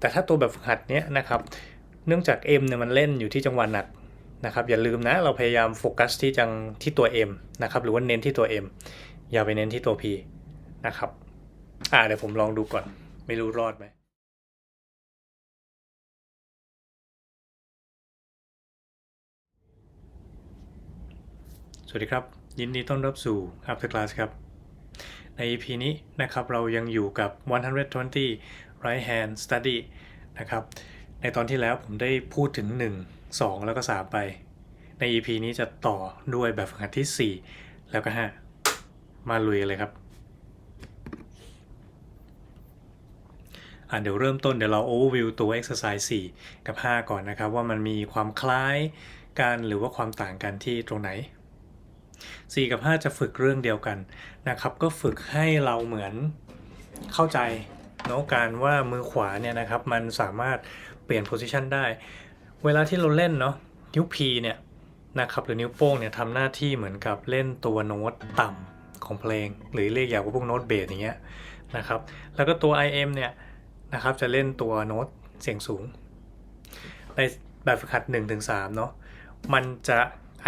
แต่ถ้าตัวแบบฝึกหัดเนี้ยนะครับ เนื่องจาก M เนี่ยมันเล่นอยู่ที่จังหวะหนักนะครับ อย่าลืมนะเราพยายามโฟกัสที่จังที่ตัว M นะครับ หรือว่าเน้นที่ตัว M อย่าไปเน้นที่ตัว P นะครับ อ่าเดี๋ยวผมลองดูก่อน ไม่รู้รอดไหมสวัสดีครับ ยินดีต้อนรับสู่ After Class ครับ ใน EP นี้นะครับเรายังอยู่กับ 120 right hand study นะครับ ในตอนที่แล้วผมได้พูดถึง 1 2 แล้วก็ 3 ไป ใน EP นี้จะต่อด้วยแบบฝึกหัดที่ 4 แล้วก็ 5 มาลุยเลยครับอะเดี๋ยวเริ่มต้นเดี๋ยวเรา overview ตัว exercise 4 กับ 5 ก่อนนะครับ ว่ามันมีความคล้ายกันหรือว่าความต่างกันที่ตรงไหน 4 กับ 5 จะฝึกเรื่องเดียวกันนะครับ ก็ฝึกให้เราเหมือนเข้าใจ เนาะการว่ามือขวาเนี่ยนะครับมันสามารถเปลี่ยนโพซิชันได้ เวลาที่เราเล่นเนาะนิ้ว P เนี่ยนะครับหรือนิ้วโป้งเนี่ยทำหน้าที่เหมือนกับเล่นตัวโน้ตต่ำของเพลง หรือเรียกอย่างว่าพวกโน้ตเบสอย่างเงี้ยนะครับแล้วก็ตัว IM เนี่ยนะครับจะเล่นตัวโน้ตเสียงสูง ในแบบฝึกหัด 1-3เนาะมันจะ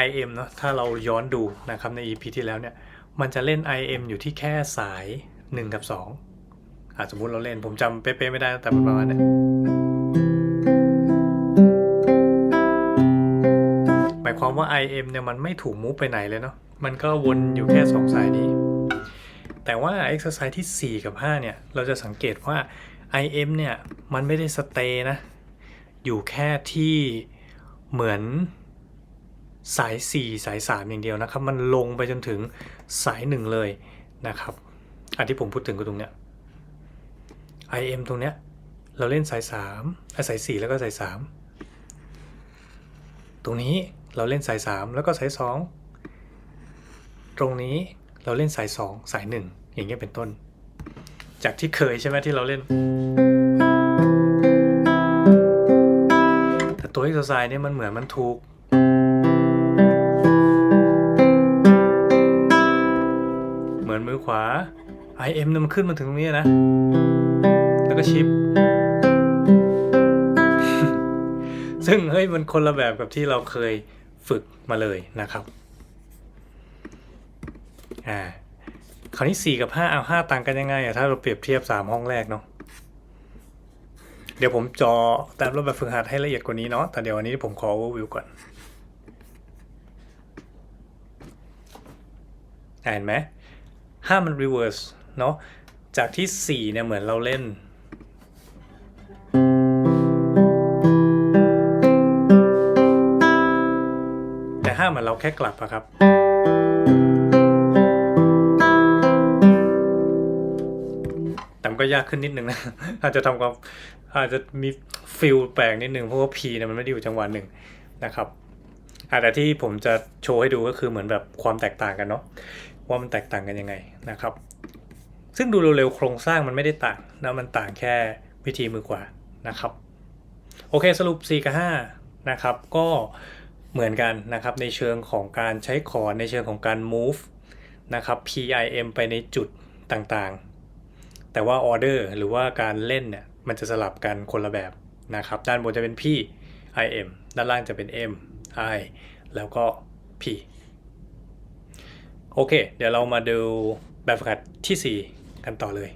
IM เนาะถ้าเราย้อนดูนะครับใน EP ที่แล้วเนี่ยมันจะเล่น IM อยู่ที่แค่สาย 1 กับ 2 อะสมมติเราเล่นผมจำเป๊ะๆไม่ได้แต่ประมาณเนี้ยหมายความว่า IM เนี่ยมันไม่ถูกมูฟไปไหนเลยเนาะมันก็วนอยู่แค่ 2 สายนี้ แต่ว่า exercise ที่ 4 กับ 5 เนี่ย เราจะสังเกตว่า IM เนี่ย มันไม่ได้สเตย์นะ อยู่แค่ที่เหมือนสาย 4 สาย 3 อย่างเดียวนะครับ มันลงไปจนถึงสาย 1 เลยนะครับ อันที่ผมพูดถึงก็ตรงเนี้ย IM ตรงเนี้ย เราเล่นสาย3อะสาย4แล้วก็สาย3ตรงนี้เราเล่นสาย3แล้วก็สาย2ตรงนี้เราเล่นสาย2สาย1อย่างเงี้ยเป็นต้น จากที่เคยใช่ไหมที่เราเล่น แต่ตัว exercise เนี่ยมันเหมือนมันถูกเหมือนมือขวา IM เนี่ยมันขึ้นมาถึงตรงนี้นะ แล้วก็ชิป ซึ่งเฮ้ยมันคนละแบบกับที่เราเคยฝึกมาเลยนะครับ อ่า คราวนี้ 4 กับ 5 เอา 5 ต่างกันยังไงอะถ้าเราเปรียบเทียบ 3 ห้องแรกเนาะ เดี๋ยวผมจอตามรูปแบบฝึกหัดให้ละเอียดกว่านี้เนาะ แต่เดี๋ยววันนี้ผมขอ overview ก่อนอ่าเห็นไหมห้ามัน reverse เนาะ จากที่ 4 เนี่ยเหมือนเราเล่น เหมือนเราแค่กลับอะครับ แต่มันก็ยากขึ้นนิดนึงนะ อาจจะทำความอาจจะมีฟิลแปลกนิดนึงเพราะว่า P เนี่ยมันไม่ได้อยู่จังหวะหนึ่งนะครับแต่ที่ผมจะโชว์ให้ดูก็คือเหมือนแบบความแตกต่างกันเนาะว่ามันแตกต่างกันยังไงนะครับ ซึ่งดูเร็วๆโครงสร้างมันไม่ได้ต่างนะมันต่างแค่วิธีมือกว่านะครับ โอเคสรุป 4 กับ 5 นะครับ ก็ เหมือนกันนะครับในเชิงของการใช้คอดในเชิงของการ move นะครับ PIM ไปในจุดต่างๆ แต่ว่าออเดอร์หรือว่าการเล่นเนี่ยมันจะสลับกันคนละแบบนะครับด้านบนจะเป็น P IM ด้านล่างจะเป็น M I แล้วก็ P โอเค เดี๋ยวเรามาดูแบบฝึกหัดที่ 4 กันต่อเลย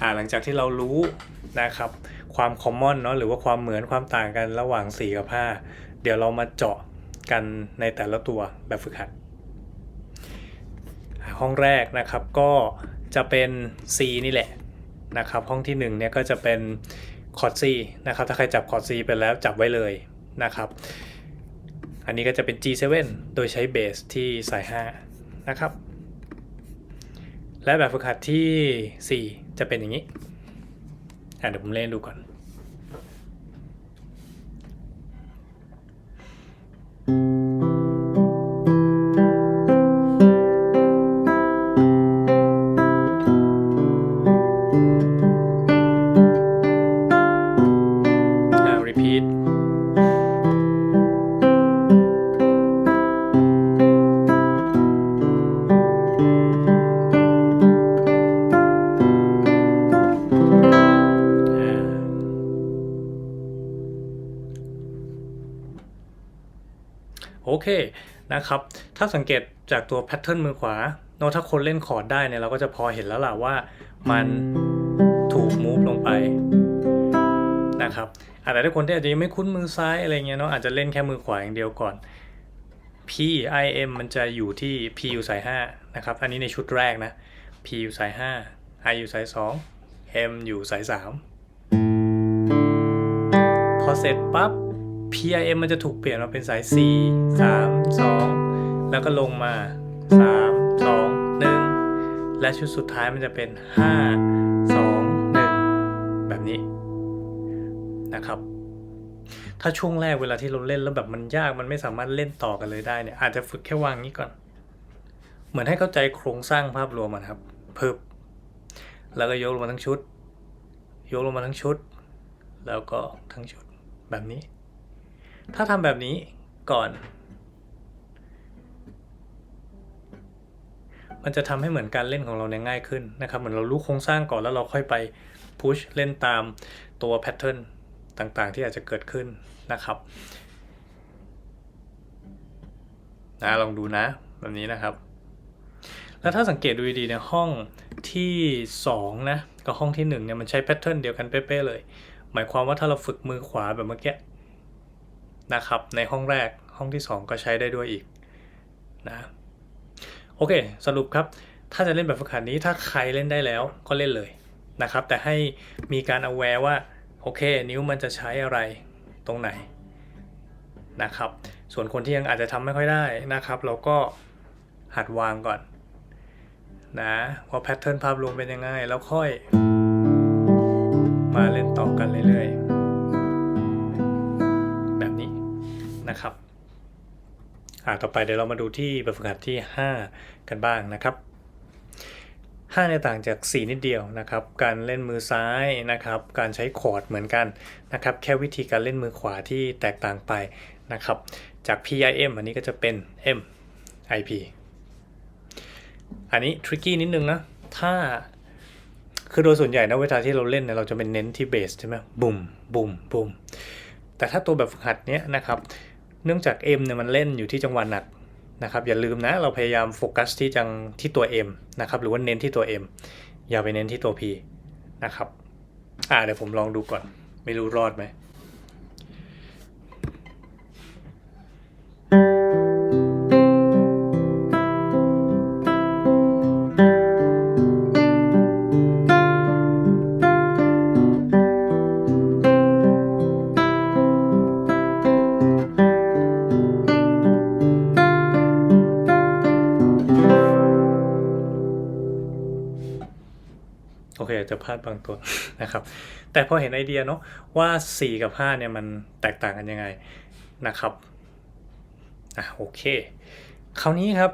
อ่าหลังจากที่เรารู้ นะครับ ความคอมมอนเนาะหรือว่าความเหมือนความต่างกันระหว่าง 4 กับ 5 เดี๋ยวเรามาเจาะกันในแต่ละตัวแบบฝึกหัด ห้องแรกนะครับก็จะเป็น C นี่แหละนะครับห้องที่1เนี่ยก็จะเป็นคอร์ด C นะครับถ้าใครจับคอร์ด C ไปแล้วจับไว้เลยนะครับ อันนี้ก็จะเป็น G7 โดยใช้เบสที่สาย 5 นะครับ และแบบฝึกหัดที่ 4 จะเป็นอย่างนี้ เดี๋ยวผมเล่นดูก่อน โอเคนะครับ ถ้าสังเกตจากตัวแพทเทิร์นมือขวาเนอะถ้าคนเล่นคอร์ดได้เนี่ยเราก็จะพอเห็นแล้วล่ะว่ามันถูกมูฟลงไปนะครับอาจจะถ้าคนที่อาจจะยังไม่คุ้นมือซ้ายอะไรเงี้ยเนาะอาจจะเล่นแค่มือขวาอย่างเดียวก่อน P I M มันจะอยู่ที่ P อยู่สาย5นะครับ อันนี้ในชุดแรกนะ P อยู่สาย5 I อยู่สาย2 M อยู่สาย3พอเสร็จปั๊บ I M มันจะถูกเปลี่ยนมาเป็นสาย 4 3 2 แล้วก็ลงมา 3 2 1 และชุดสุดท้ายมันจะเป็น 5 2 1 แบบนี้นะครับ ถ้าช่วงแรกเวลาที่เราเล่นแล้วแบบมันยากมันไม่สามารถเล่นต่อกันเลยได้เนี่ยอาจจะฝึกแค่วางนี้ก่อน เหมือนให้เข้าใจโครงสร้างภาพรวมอะครับเพิ่มแล้วก็ยกลงมาทั้งชุด ยกลงมาทั้งชุด แล้วก็ทั้งชุดแบบนี้ ถ้าทำแบบนี้ก่อน มันจะทำให้เหมือนการเล่นของเราเนี่ยง่ายขึ้นนะครับ เหมือนเรารู้โครงสร้างก่อนแล้วเราค่อยไปพุชเล่นตามตัวแพทเทิร์นต่างๆ ที่อาจจะเกิดขึ้นนะครับนะลองดูนะแบบนี้นะครับ แล้วถ้าสังเกตดูดีๆนห้องที่2นะกับห้องที่1เนี่ยมันใช้แพทเทิร์นเดียวกันเป๊ะๆเลย หมายความว่าถ้าเราฝึกมือขวาแบบเมื่อกี้ นะครับ ในห้องแรกห้องที่ 2 ก็ใช้ได้ด้วยอีกนะโอเค สรุปครับ ถ้าจะเล่นแบบฝึกหัดนี้ถ้าใครเล่นได้แล้วก็เล่นเลยนะครับ แต่ให้มีการ aware ว่า โอเค นิ้วมันจะใช้อะไรตรงไหนนะครับ ส่วนคนที่ยังอาจจะทำไม่ค่อยได้นะครับ เราก็หัดวางก่อนนะว่าแพทเทิร์นภาพรวมเป็นยังไงแล้วค่อย มาเล่นต่อกันเรื่อยๆ นะครับอ่าต่อไปเดี๋ยวเรามาดูที่แบบฝึกหัดที่ 5 กันบ้างนะครับ5เนี่ยต่างจาก 4 นิดเดียวนะครับ การเล่นมือซ้ายนะครับ การใช้คอร์ดเหมือนกันนะครับ แค่วิธีการเล่นมือขวาที่แตกต่างไปนะครับ จาก PIM อันนี้ก็จะเป็น MIP อันนี้ทริกกี้นิดนึงนะ ถ้าคือโดยส่วนใหญ่นะเวลาที่เราเล่นเนี่ยเราจะเป็นเน้นที่เบสใช่ไหมบุ่มบุ่มบุ่มแต่ถ้าตัวแบบฝึกหัดเนี้ยนะครับ เนื่องจาก M เนี่ยมันเล่นอยู่ที่จังหวะหนักนะครับอย่าลืมนะเราพยายามโฟกัสที่จังที่ตัว M นะครับหรือว่าเน้นที่ตัว M อย่าไปเน้นที่ตัว P นะครับอ่าเดี๋ยวผมลองดูก่อน ไม่รู้รอดไหม อาจจะพลาดบางตัวนะครับ แต่พอเห็นไอเดียเนาะว่า 4 กับ 5 เนี่ยมันแตกต่างกันยังไงนะครับอะโอเค คราวนี้ครับ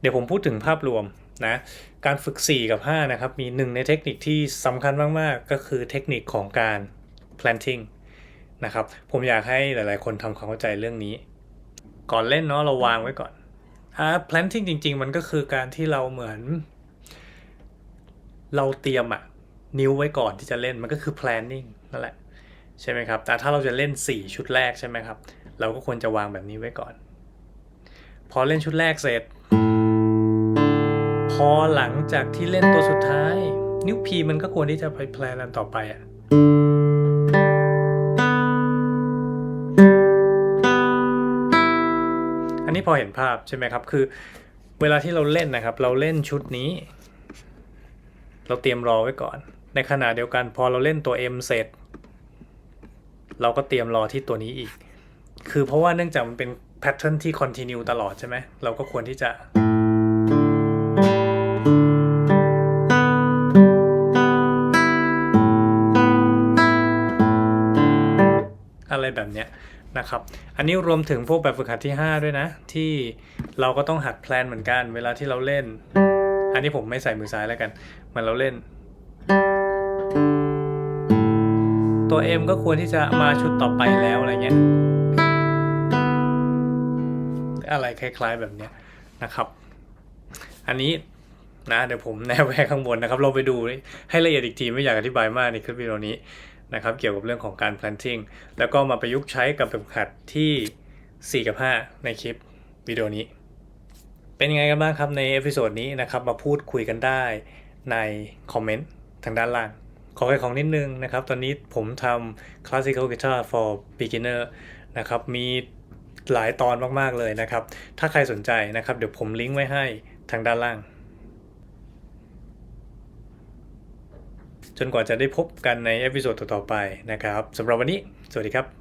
เดี๋ยวผมพูดถึงภาพรวมนะการฝึก 4 กับ 5 นะครับ มีหนึ่งในเทคนิคที่สำคัญมาก ๆ ก็คือเทคนิคของการ planting นะครับ ผมอยากให้หลาย ๆ คนทำความเข้าใจเรื่องนี้ ก่อนเล่นเนาะเราวางไว้ก่อนอ่า planting จริง ๆ มันก็คือการที่เราเหมือน เราเตรียมอะนิ้วไว้ก่อนที่จะเล่นมันก็คือ planning นั่นแหละใช่ไหมครับ แต่ถ้าเราจะเล่น 4 ชุดแรกใช่ไหมครับ เราก็ควรจะวางแบบนี้ไว้ก่อน พอเล่นชุดแรกเสร็จ พอหลังจากที่เล่นตัวสุดท้าย นิ้ว P มันก็ควรที่จะไปแพลนอันต่อไปอะอันนี้พอเห็นภาพใช่ไหมครับ คือเวลาที่เราเล่นนะครับ เราเล่นชุดนี้ เราเตรียมรอไว้ก่อน ในขณะเดียวกันพอเราเล่นตัว M เสร็จ เราก็เตรียมรอที่ตัวนี้อีก คือเพราะว่าเนื่องจากมันเป็นแพทเทิร์นที่คอนติเนียตลอดใช่ไหมเราก็ควรที่จะอะไรแบบเนี้ยนะครับ อันนี้รวมถึงพวกแบบฝึกหัดที่ 5 ด้วยนะ ที่เราก็ต้องหัดแพลนเหมือนกัน เวลาที่เราเล่น อันนี้ผมไม่ใส่มือซ้ายแล้วกัน มันเราเล่น ตัว M ก็ควรที่จะมาชุดต่อไปแล้วอะไรเงี้ย อะไรคล้าย ๆแบบเนี้ยนะครับ อันนี้นะเดี๋ยวผมแนบไว้ข้างบนนะครับ เราไปดูให้ละเอียดอีกทีไม่อยากอธิบายมากในคลิปวิดีโอนี้นะครับ เกี่ยวกับเรื่องของการ planting แล้วก็มาประยุกต์ใช้กับแบบขัดที่ 4 กับ 5 ในคลิปวิดีโอนี้ เป็นยังไงกันบ้างครับในเอพิโซดนี้นะครับมาพูดคุยกันได้ในคอมเมนต์ทางด้านล่าง ขอให้ของนิดนึงนะครับ ตอนนี้ผมทำ Classical Guitar for Beginner นะครับมีหลายตอนมากๆเลยนะครับ ถ้าใครสนใจนะครับ เดี๋ยวผมลิงก์ไว้ให้ทางด้านล่าง จนกว่าจะได้พบกันในเอพิโซดต่อๆไปนะครับสำหรับวันนี้ สวัสดีครับ